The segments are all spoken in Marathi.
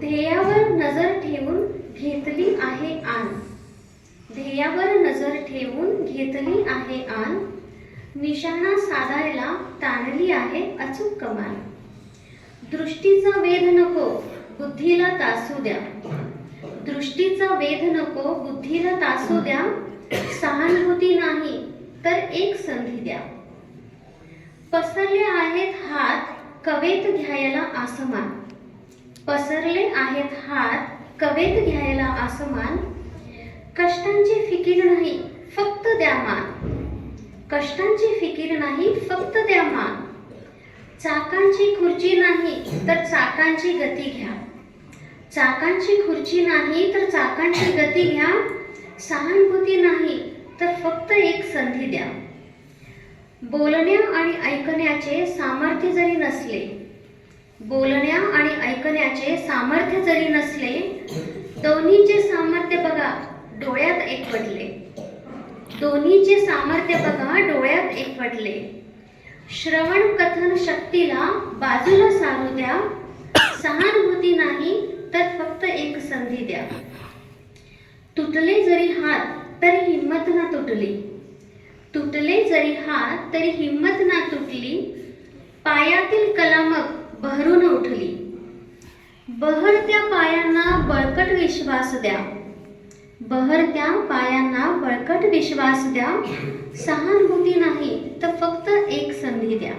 ध्येयावर नजर ठेवून घेतली आहे आन. ध्येयावर नजर ठेवून घेतली आहे आन. निशाणा साधायला ताणली आहे अचूक कमान दृष्टीचा वेध नको बुद्धीला तासू द्या. दृष्टीचा वेध नको बुद्धीला तासू द्या. सहानुभूती नाही तर एक संधी द्या. पसरले आहेत हात कवेत घ्यायला आसमान. पसरले आहेत हात कवेत घ्यायला आसमान. कष्टांची फिकीर नाही फक्त द्या मान. कष्टांची फिकीर नाही फक्त द्या मान. चाकांची खुर्ची नाही तर चाकांची गती घ्या. चाकांची खुर्ची नाही तर चाकांची गती घ्या. सहानुभूती नाही तर फक्त एक संधी द्या. बोलण्या आणि ऐकण्याचे सामर्थ्य जरी नसले बोलण्या आणि ऐकण्याचे सामर्थ्य जरी नसले दोन्हीचे सामर्थ्य बघा डोळ्यात एकवटले दोन्हीचे सामर्थ्य बघा डोळ्यात एकवटले श्रवण कथन शक्तीला बाजूला सारू द्या. सहानुभूती नाही तर फक्त एक संधी द्या. तुटले जरी हात तरी हिंमत ना तुटली. तुटले जरी हात तरी हिंमत ना तुटली. पायातील कलामक बहरून उठली. बहरत्या पायांना बळकट विश्वास द्या. बहरत्या पायांना बळकट विश्वास द्या. सहानुभूती नाही तर फक्त एक संधी द्या.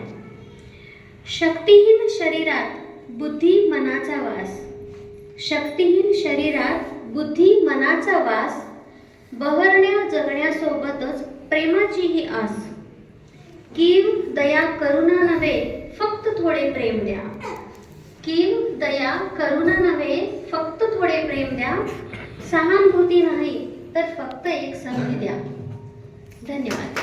शक्तिहीन शरीरात बुद्धी मनाचा वास. शक्तिहीन शरीरात बुद्धी मनाचा वास. बहरण्या जगण्यासोबतच प्रेमाचीही आस. किव दया करुणा नव्हे फक्त थोडे प्रेम द्या. किम दया करुणा नव्हे फक्त थोडे प्रेम द्या. सहानुभूती नाही तर फक्त एक संधी द्या. धन्यवाद.